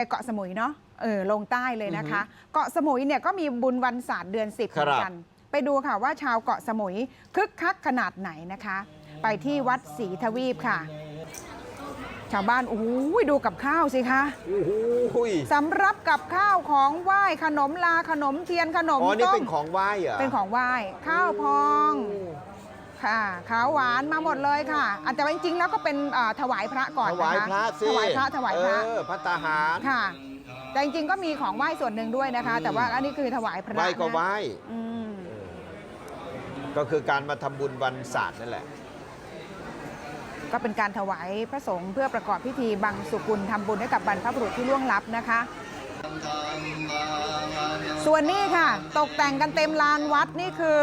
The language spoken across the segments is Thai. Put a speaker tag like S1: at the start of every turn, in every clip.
S1: ไปเกาะสมุยเนาะเออลงใต้เลยนะคะ เกาะสมุยเนี่ยก็มีบุญวันศาสตร์เดือนสิบเหมือนกัน ไปดูค่ะว่าชาวเกาะสมุยคึกคักขนาดไหนนะคะ ไปที่วัดศรีทวีปค่ะ ชาวบ้านโอ้โหดูกับข้าวสิคะ
S2: โอ้โหย
S1: สำรับกับข้าวของไหว้ขนมลาขนมเทียนขนม
S2: อ๋อนี่
S1: ต้
S2: เป็
S1: ม
S2: นของไหว้เหรอ
S1: เป็นของไหว้ข้าวพอง ค่ะ ขาวหวานมาหมดเลยค่ะอาจจะจริงๆแล้วก็เป็นเอ่อถวายพระก่อน
S2: ถ
S1: นะคะ
S2: วายพระสิ
S1: ถวายพระถวายพระ
S2: เออพระตาหาร
S1: ค่ะ แต่จริงๆก็มีของไหว้ส่วนหนึ่งด้วยนะคะ
S2: อืม
S1: แต่ว่าอันนี้คือถวายพระ
S2: ไหว้ก็
S1: นะ
S2: ไหว้
S1: อืม
S2: ก็คือการมาทำบุญวันศาสตร์นั่นแหละ
S1: ก็เป็นการถวายพระสงฆ์เพื่อประกอบพิธีบังสุกุลทำบุญให้กับบรรพบุรุษที่ล่วงลับนะคะ ส่วนนี้ค่ะ ตกแต่งกันเต็มลานวัดนี่คือ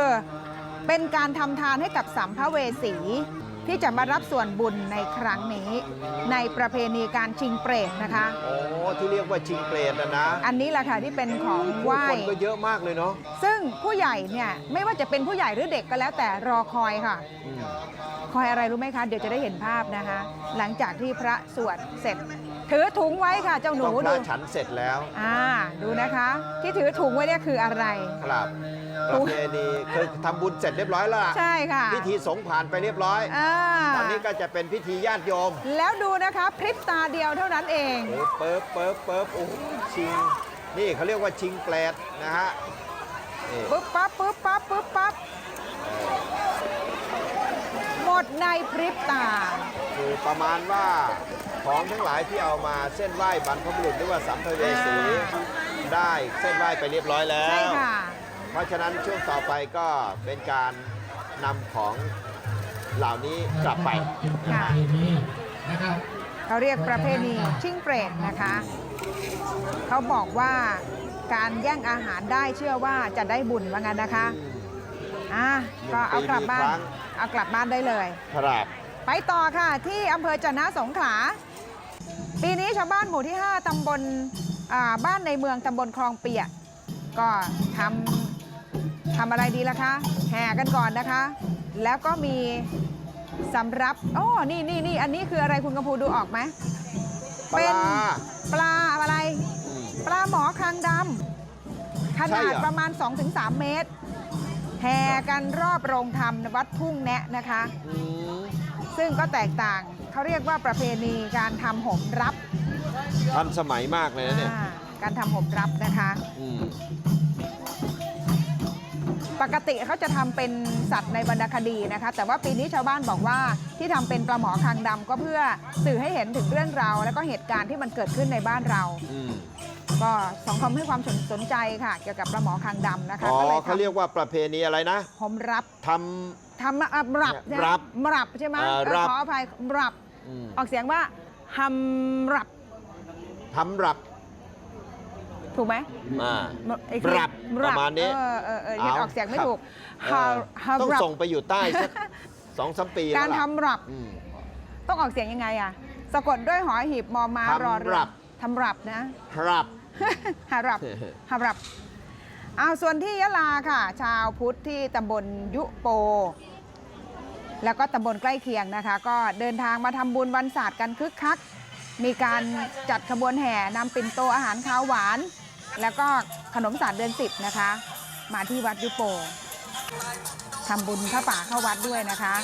S1: เป็นการทำทานให้กับสัมภเวสี ที่จะมารับส่วนบุญในครั้งนี้ ในประเพณีการชิงเปรตนะคะ
S2: โอ้ที่เรียกว่าชิงเปรตนะนะ
S1: อันนี้แหละค่ะที่เป็นของไหว้
S2: คนก็เยอะมากเลยเนาะ
S1: ซึ่งผู้ใหญ่เนี่ยไม่ว่าจะเป็นผู้ใหญ่หรือเด็กก็แล้วแต่รอคอยค่ะ
S2: อืม
S1: คอยอะไรรู้ไหมคะ เดี๋ยวจะได้เห็นภาพนะคะ หลังจากที่พระสวดเสร็จ ถือถุงไว้ค่ะเจ้าหนู
S2: ต้องพ
S1: ดู
S2: ระฉันเสร็จแล้ว
S1: อ่าดูนะคะ ที่ถือถุงไว้เนี่ยคืออะไร
S2: ครับ ประเพณีคือทำบุญเสร็จเรียบร้อยแล้วล่ะ
S1: ใช่ค่ะ
S2: พิธีสงฆ์ผ่านไปเรียบร้อย
S1: อ่า
S2: ตอนนี้ก็จะเป็นพิธีญาติโยม
S1: แล้วดูนะคะพริบตาเดียวเท่านั้นเอง
S2: โอ้เปิบเปิบเปิบโอ้โหชิง นี่เขาเรียกว่าชิงเปรตนะฮะนี่
S1: ปึ๊บปั๊บปึ๊บปั๊บปึ๊บปั๊บหมดในพริบตา
S2: คือประมาณว่าของทั้งหลายที่เอามาเส้นไหว้บรรพบุรุษหรือว่าสัมภเวสี
S1: อ่า
S2: ได้เส้นไหว้ไปเรียบร้อยแล้
S1: ใช่
S2: ว
S1: ค่ะ
S2: เพราะฉะนั้นช่วงต่อไปก็เป็นการนำของเหล่านี้กลับไป
S1: ค่ะ
S3: นี้นะครับ
S1: เขาเรียกประเพณีชิงเปรตนะคะ เขาบอกว่าการแย่งอาหารได้เชื่อว่าจะได้บุญว่างั้นนะคะอะก็เอากลับบ้าน
S2: หนึ่งปีมีครั้ง
S1: เอากลับบ้านได้เลย
S2: ครับ
S1: ไปต่อค่ะที่อำเภอจะนะสงขลาปีนี้ชาวบ้านหมู่ที่ 5ตำบลอ่าบ้านในเมืองตำบลคลองเปียกก็ทำ ทำอะไรดีล่ะคะแห่กันก่อนนะคะ แล้วก็มีสำรับโอ้นี่นี่นี่อันนี้คืออะไรคุณกำพูดูออกไหม
S2: ป
S1: เป็น
S2: ลา
S1: ปลาอะไร
S2: อืม
S1: ปลาหมอคางดำข
S2: ใช่
S1: นาด
S2: เหรอ
S1: ประมาณ 2-3 เมตร แห่กันรอบโรงธรรมวัดทุ่งแนะนะคะ
S2: อืม
S1: ซึ่งก็แตกต่างเขาเรียกว่าประเพณีการทำหมรับ
S2: ทันสมัยมากเลยนะเนี่ย
S1: อ่าการทำหมรับนะคะ
S2: อืม
S1: ปกติเขาจะทำเป็นสัตว์ในวรรณคดีนะคะ แต่ว่าปีนี้ชาวบ้านบอกว่าที่ทำเป็นปลาหมอคางดำก็เพื่อสื่อให้เห็นถึงเรื่องราวและก็เหตุการณ์ที่มันเกิดขึ้นในบ้านเรา
S2: อืม
S1: ก็สังคมให้ความสนใจค่ะ เกี่ยวกับปลาหมอคางดำนะคะ
S2: อ๋อ
S1: ก็เลย
S2: เขาเรียกว่าประเพณีอะไรนะ
S1: หมรับ
S2: ท
S1: ทำอะมรับนะ
S2: รับ
S1: มรับใช่ไหม
S2: เอ่อ
S1: เออ
S2: รับ
S1: ขออภัยมรับำ
S2: อืม
S1: ออกเสียงว่าหำรับ
S2: ทำรับ
S1: ถูกไหม
S2: อ่า
S1: อีกที
S2: รับ
S1: รับ
S2: ประมาณนี้
S1: เออเออเออยัง
S2: เอา
S1: ออกเสียงไม่
S2: ครับ
S1: ถูก
S2: เออ
S1: ฮา
S2: ต้อง
S1: รับ
S2: ส่งไปอยู่ใต้สักสองสามปีแล้ว
S1: การ
S2: ล่ะ
S1: ทำรับ
S2: อืม
S1: ต้องออกเสียงยังไงอะ สะกดด้วยหอหีบมอม้า
S2: ทำ
S1: รอเรือ
S2: รับ
S1: ทำรับนะ
S2: ครับ
S1: ฮารับฮารับเอาส่วนที่ยะลาค่ะ ชาวพุทธที่ตำบลยุโป แล้วก็ตำบลใกล้เคียงนะคะ ก็เดินทางมาทำบุญวันศาสตร์กันคึกคัก มีการจัดขบวนแห่นำปิ่นโตอาหารคาวหวาน แล้วก็ขนมศารเดือนสิบนะคะ มาที่วัดยุโปทำบุญพระป่าเข้าวัดด้วยนะคะ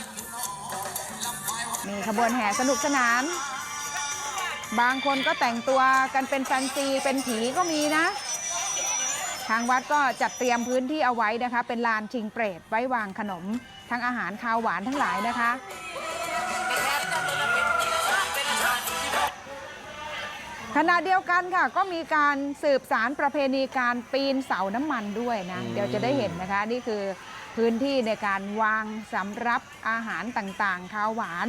S1: มีขบวนแห่สนุกสนาน บางคนก็แต่งตัวกันเป็นแฟนซีเป็นผีก็มีนะ ทางวัดก็จัดเตรียมพื้นที่เอาไว้นะคะ เป็นลานชิงเปรตไว้วางขนม ทั้งอาหารคาวหวานทั้งหลายนะคะ ขณะเดียวกันค่ะ ก็มีการสืบสารประเพณีการปีนเสาน้ำมันด้วยนะ
S2: อืม
S1: เดี๋ยวจะได้เห็นนะคะ นี่คือพื้นที่ในการวางสำรับอาหารต่างๆคาวหวาน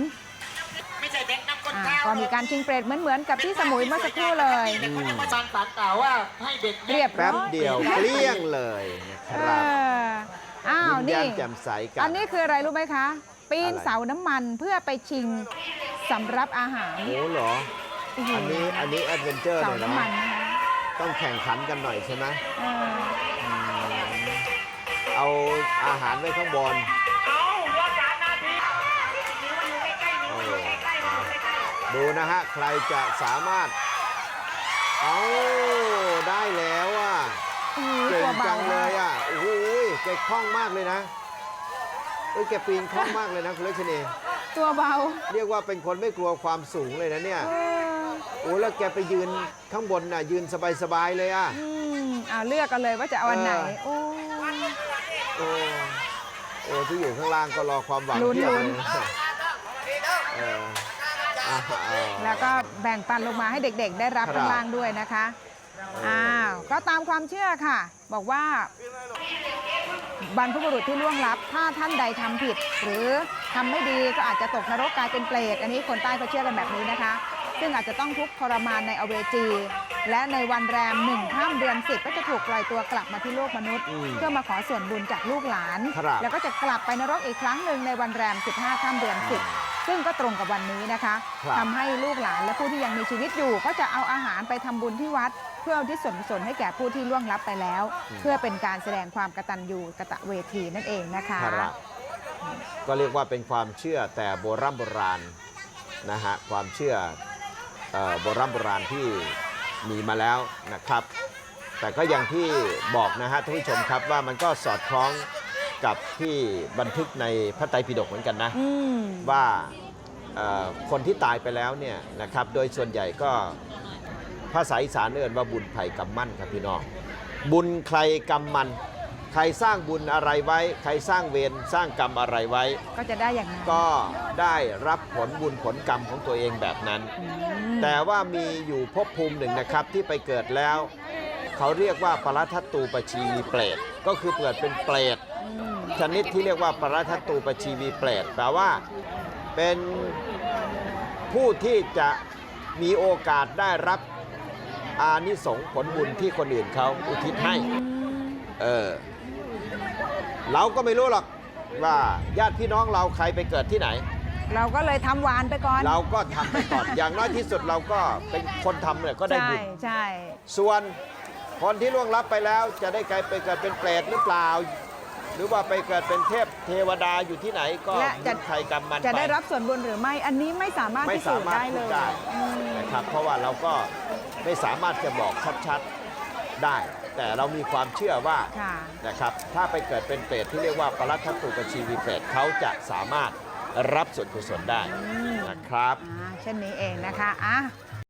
S4: ไม่ใช่เด็กนักกน
S1: อ่า
S4: ข้าว
S1: ก็มีการชิงเปรตเหมือนๆกับที่สมุยเมื่อสักครู่เลย
S4: เด็กคนนี้มาบานปากกล่าวว่าให้เด็ก
S1: เรียบ
S2: แป๊บเดียวเกลี้ยงเลยนะค
S1: เอ
S2: รับ
S1: ออ้าว
S2: ยิ้มแย้
S1: นี่
S2: มแจ่มใสกั
S1: อั
S2: น
S1: นนี้คืออะไรรู้ไหมคะ ปีน
S2: อะไร
S1: เสาน้ำมันเพื่อไปชิงสำรับอาหาร
S2: โอ้เหรอ
S1: โโห
S2: อันนี้อันนี้แอดเวนเจอร์ห
S1: เสา
S2: น่อย
S1: น้ำมันะ
S2: ต้องแข่งขันกันหน่อยใช่ไหม
S1: เออ
S2: เอาอาหารไว้ข้างบน
S4: เอาเหลืสามนาทีนิ้วอยู่ใกล้ๆนิ้วใกล้ๆ
S2: ดูนะฮะ ใครจะสามารถ เอาได้แล้วอะเก่ง
S1: ตัวเบาจังเลย
S2: อะ โอ้โหแกคล่องมากเลยนะเอ้ยแกปีนคล่องมากเลยนะคุณเลชนี
S1: ตัวเบา
S2: เรียกว่าเป็นคนไม่กลัวความสูงเลยนะเนี่ย โอ้แล้วแกไปยืนข้างบนน่ะยืนสบายๆเลยอะ
S1: อืมอ่าเลือกกันเลยว่าจะเอาอันไหน
S2: เออ
S1: โอ้
S2: โอ้โอ้ที่อยู่ข้างล่างก็รอความหวัง
S1: ลุ้น
S2: เพียบ
S1: ลุ้
S2: เล
S1: น
S2: ยเอออ่าอ่า
S1: แล้วก็แบ่งปันลงมาให้เด็กๆ ได้รับ
S2: ครับ
S1: ข้างล่างด้วยนะคะ อ้าว ก็ตามความเชื่อค่ะ บอกว่า บรรพบุรุษที่ล่วงลับ ถ้าท่านใดทำผิด หรือทำไม่ดีก็อาจจะตกนรกกลายเป็นเปรต อันนี้คนใต้เขาเชื่อกันแบบนี้นะคะ ซึ่งอาจจะต้องทุกข์ทรมานในอเวจี และในวันแรมหนึ่งข้ามเดือนสิบก็จะถูกปล่อยตัวกลับมาที่โลกมนุษย์
S2: อืม
S1: เพื่อมาขอส่วนบุญจากลูกหลาน
S2: ครับ
S1: แล้วก็จะกลับไปนรกอีกครั้งหนึ่งในวันแรม 15ข้ามเดือนสิบซึ่งก็ตรงกับวันนี้นะคะ
S2: ครับ
S1: ทำให้ลูกหลานและผู้ที่ยังมีชีวิตอยู่ ก็จะเอาอาหารไปทำบุญที่วัด เพื่ออุที่ส่วนกุศลให้แก่ผู้ที่ล่วงลับไปแล้ว เพื่อเป็นการแสดงความกตัญญูกตเวทีนั่นเองนะคะ
S2: ครับก็เรียกว่าเป็นความเชื่อแต่โบราณโบราณนะฮะความเชื่อเอ่อ โบราณโบราณที่มีมาแล้วนะครับ แต่ก็อย่างที่บอกนะฮะท่านผู้ชมครับว่ามันก็สอดคล้องกับที่บันทึกในพระไตรปิฎกเหมือนกันนะ
S1: อืม
S2: ว่าเอ่อคนที่ตายไปแล้วเนี่ยนะครับโดยส่วนใหญ่ก็ภาษาอีสานเอ่นว่าบุญไผ่กรรมมั่นครับพี่น้องบุญใครกรรมมัน ใครสร้างบุญอะไรไว้ ใครสร้างเวรสร้างกรรมอะไรไว้
S1: ก็จะได้อย่างนั้น
S2: ก็ได้รับผลบุญผลกรรมของตัวเองแบบนั้น
S1: อืม
S2: แต่ว่ามีอยู่ภพภูมิหนึ่งนะครับที่ไปเกิดแล้ว เขาเรียกว่าปรัทัตตูปชีวีเปรตก็คือเกิดเป็นเปรต
S1: อืม
S2: ชนิดที่เรียกว่าปรัทัตตูปชีวีเปรตแปลว่าเป็นผู้ที่จะมีโอกาสได้รับอานิสงส์ผลบุญที่คนอื่นเขาอุทิศให้ เออ เราก็ไม่รู้หรอกว่าญาติพี่น้องเราใครไปเกิดที่ไหน
S1: เราก็เลยทำหวานไปก่อน
S2: เราก็ทำไปก่อน อย่างน้อยที่สุดเราก็เป็นคนทำเนี่ยก็ได้
S1: ใช่
S2: บุญ
S1: ใช่
S2: ส่วนคนที่ล่วงลับไปแล้วจะได้กลายไปเกิดเป็นเปรตหรือเปล่า หรือว่าไปเกิดเป็นเทพเทวดาอยู่ที่ไหนก็
S1: และจะ
S2: บุญใครกรรมมัน
S1: จะ
S2: ไป
S1: ได้รับส่วนบุญหรือไม่ อันนี้ไม่สามารถ
S2: ไม่
S1: พิสูจน์
S2: สามารถ
S1: ได้เล
S2: พูด
S1: ย
S2: ได้
S1: อืม
S2: นะครับ เพราะว่าเราก็ไม่สามารถจะบอกชัดๆ ได้ แต่เรามีความเชื่อว่า
S1: ค่ะ
S2: นะครับถ้าไปเกิดเป็นเปรตที่เรียกว่าปรัตถตุกชีวีเปรตเขาจะสามารถรับส่วนกุศลได้นะครับ
S1: อ่าเช่นนี้เองนะคะอะ